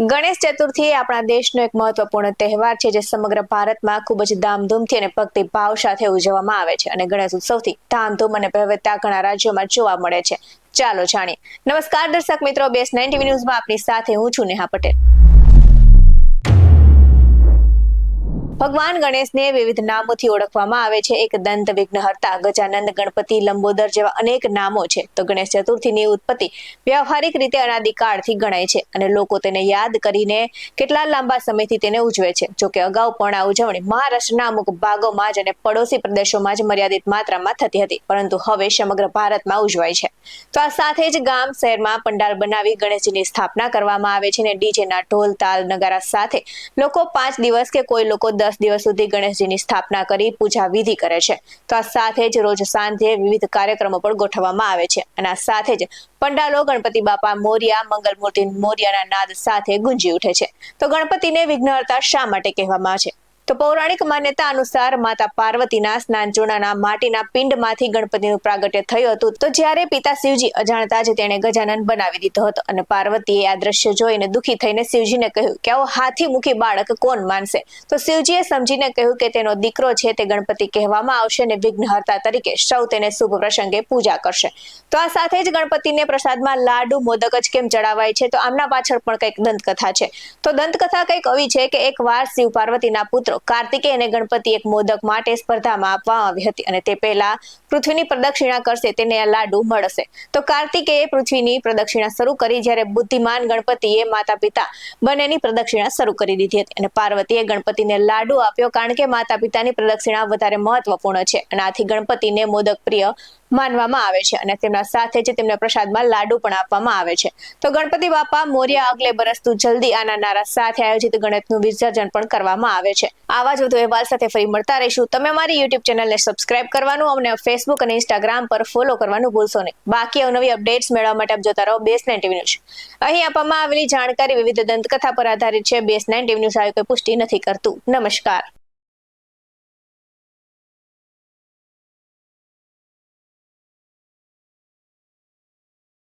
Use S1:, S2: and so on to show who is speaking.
S1: ગણેશ ચતુર્થી આપણા દેશનો એક મહત્વપૂર્ણ તહેવાર છે, જે સમગ્ર ભારતમાં ખૂબ જ ધામધૂમથી અને ભક્તિ ભાવ સાથે ઉજવવામાં આવે છે અને ગણેશ ઉત્સવથી ધામધૂમ અને ભવ્યતા ઘણા રાજ્યોમાં જોવા મળે છે. ચાલો જાણીએ. નમસ્કાર દર્શક મિત્રો બેસ નાઇન ટીવી ન્યૂઝમાં આપની સાથે હું છું નેહા પટેલ. ભગવાન ગણેશને વિવિધ નામોથી ઓળખવામાં આવે છે. એક દંત વિઘ્નહર્તા, ગજાનંદ, ગણપતિ, લંબોદર જેવા અનેક નામો છે. તો ગણેશ ચતુર્થીની ઉત્પત્તિ વ્યવહારિક રીતે અનાદિકાળથી ગણાય છે અને લોકો તેને યાદ કરીને કેટલા લાંબા સમયથી તેને ઉજવે છે. જો કે અગાઉ પણ આ ઉજવણી મહારાષ્ટ્રના અમુક ભાગોમાં જ અને પડોશી પ્રદેશોમાં જ મર્યાદિત માત્રામાં થતી હતી. પરંતુ હવે સમગ્ર ભારતમાં ઉજવાય છે. તો આ સાથે જ ગામ, શહેરમાં પંડાલ બનાવી ગણેશજીની સ્થાપના કરવામાં આવે છે અને ડીજેના ઢોલ, તાલ, નગારા સાથે લોકો પાંચ દિવસ કે કોઈ લોકો દસ દિવસ સુધી ગણેશજીની સ્થાપના કરી પૂજા વિધિ કરે છે. તો આ સાથે જ રોજ સાંજે વિવિધ કાર્યક્રમો પણ ગોઠવવામાં આવે છે અને આ સાથે જ પંડાલો, ગણપતિ બાપા મોરિયા મંગલ મૂર્તિ મોરિયાના નાદ સાથે ગુંજી ઉઠે છે. તો ગણપતિને વિઘ્નહર્તા શા માટે કહેવામાં છે? તો પૌરાણિક માન્યતા અનુસાર માતા પાર્વતીના સ્નાનચૂર્ણના માટીના પિંડમાંથી ગણપતિનું પ્રાગટ્ય થયું હતું. તો જ્યારે પિતા શિવજી અજાણતા જ તેણે ગજાનન બનાવી દીધો હતો અને પાર્વતીએ આ દ્રશ્ય જોઈને દુઃખી થઈને શિવજીને કહ્યું કે આવો હાથીમુખી બાળક કોણ માનશે? તો શિવજીએ સમજીને કહ્યું કે તેનો દીકરો છે તે ગણપતિ કહેવામાં આવશે અને વિઘ્નહર્તા તરીકે સૌ તેને શુભ પ્રસંગે પૂજા કરશે. તો આ સાથે જ ગણપતિને પ્રસાદમાં લાડુ, મોદક જ કેમ ચડાવાય છે? તો આમના પાછળ પણ કંઈક દંતકથા છે. તો દંતકથા કંઈક આવી છે કે એકવાર શિવ પાર્વતીના પુત્રો કાર્તિકેય અને ગણપતિ એક મોદક માટે સ્પર્ધામાં આપવામાં આવી હતી અને તે પહેલા પૃથ્વીની પ્રદક્ષિણા કરશે તેને આ લાડુ મળશે. તો કાર્તિકેયે પૃથ્વીની પ્રદક્ષિણા શરૂ કરી જ્યારે બુદ્ધિમાન ગણપતિએ માતા પિતા બંનેની પ્રદક્ષિણા શરૂ કરી દીધી હતી અને પાર્વતીએ ગણપતિને લાડુ આપ્યો કારણ કે માતા પિતાની પ્રદક્ષિણા વધારે મહત્વપૂર્ણ છે અને આથી ગણપતિને મોદક પ્રિય માનવામાં આવે છે અને તેમના સાથે જ તેમને પ્રસાદમાં લાડુ પણ આપવામાં આવે છે. તો ગણપતિ બાપા મોર્યા અગલે બરસતું જલ્દી આના નારા સાથે આયોજિત ગણેશનું વિસર્જન પણ કરવામાં આવે છે. આવા જ વધુ અહેવાલ સાથે ફરી મળતા રહીશું. તમે અમારી યુટ્યુબ ચેનલને સબસ્ક્રાઇબ કરવાનું, અમને ફેસબુક અને ઇન્સ્ટાગ્રામ પર ફોલો કરવાનું ભૂલશો નહીં. બાકી અવનવી અપડેટ્સ મેળવવા માટે આપ જોતા રહો બેસ નાઇન ન્યૂઝ. અહીં આપવામાં આવેલી જાણકારી વિવિધ દંતકથા પર આધારિત છે. બેસ નાઇન ટીવી ન્યૂઝ આયોગે પુષ્ટિ નથી કરતું. નમસ્કાર.